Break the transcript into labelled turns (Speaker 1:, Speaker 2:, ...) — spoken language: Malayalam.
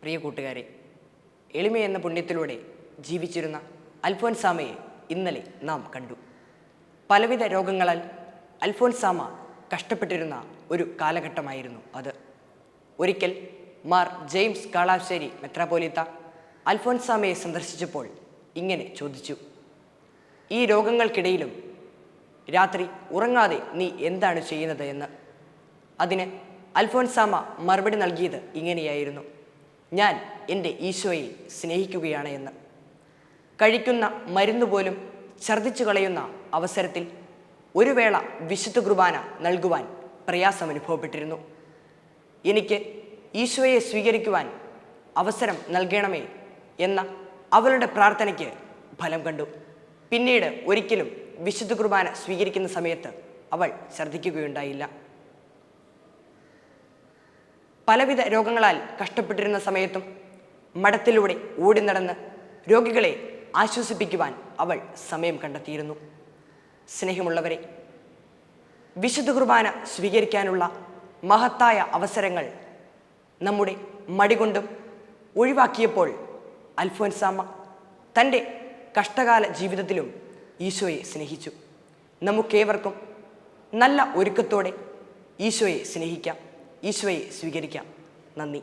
Speaker 1: പ്രിയ കൂട്ടുകാരെ എളിമ എന്ന പുണ്യത്തിലൂടെ ജീവിച്ചിരുന്ന അൽഫോൻസാമയെ ഇന്നലെ നാം കണ്ടു. പലവിധ രോഗങ്ങളാൽ അൽഫോൻസാമ കഷ്ടപ്പെട്ടിരുന്ന ഒരു കാലഘട്ടമായിരുന്നു അത്. ഒരിക്കൽ മാർ ജെയിംസ് കാളാശ്ശേരി മെത്രാപോലിത്ത അൽഫോൻസാമയെ സന്ദർശിച്ചപ്പോൾ ഇങ്ങനെ ചോദിച്ചു ഈ രോഗങ്ങൾക്കിടയിലും രാത്രി ഉറങ്ങാതെ നീ എന്താണ് ചെയ്യുന്നത്? എന്ന്. അതിന് അൽഫോൻസാമ മറുപടി നൽകിയത് ഇങ്ങനെയായിരുന്നു ഞാൻ എന്റെ ഈശോയെ സ്നേഹിക്കുകയാണ് എന്ന്. കഴിക്കുന്ന മരുന്ന് പോലും ഛർദ്ദിച്ചു കളയുന്ന അവസരത്തിൽ ഒരു വേള വിശുദ്ധ കുർബാന നൽകുവാൻ പ്രയാസം അനുഭവപ്പെട്ടിരുന്നു. എനിക്ക് ഈശോയെ സ്വീകരിക്കുവാൻ അവസരം നൽകണമേ എന്ന അവളുടെ പ്രാർത്ഥനയ്ക്ക് ഫലം കണ്ടു. പിന്നീട് ഒരിക്കലും വിശുദ്ധ കുർബാന സ്വീകരിക്കുന്ന സമയത്ത് അവൾ ഛർദ്ദിക്കുകയുണ്ടായില്ല. പലവിധ രോഗങ്ങളാൽ കഷ്ടപ്പെട്ടിരുന്ന സമയത്തും മഠത്തിലൂടെ ഓടി നടന്ന് രോഗികളെ ആശ്വസിപ്പിക്കുവാൻ അവൾ സമയം കണ്ടെത്തിയിരുന്നു. സ്നേഹമുള്ളവരെ വിശുദ്ധ കുർബാന സ്വീകരിക്കാനുള്ള മഹത്തായ അവസരങ്ങൾ നമ്മുടെ മടികൊണ്ടും ഒഴിവാക്കിയപ്പോൾ അൽഫോൻസാമ്മ തന്റെ കഷ്ടകാല ജീവിതത്തിലും ഈശോയെ സ്നേഹിച്ചു. നമുക്കേവർക്കും നല്ല ഒരുക്കത്തോടെ ഈശോയെ സ്നേഹിക്കാം. ഈശോയെ സ്വീകരിക്കാം. നന്ദി.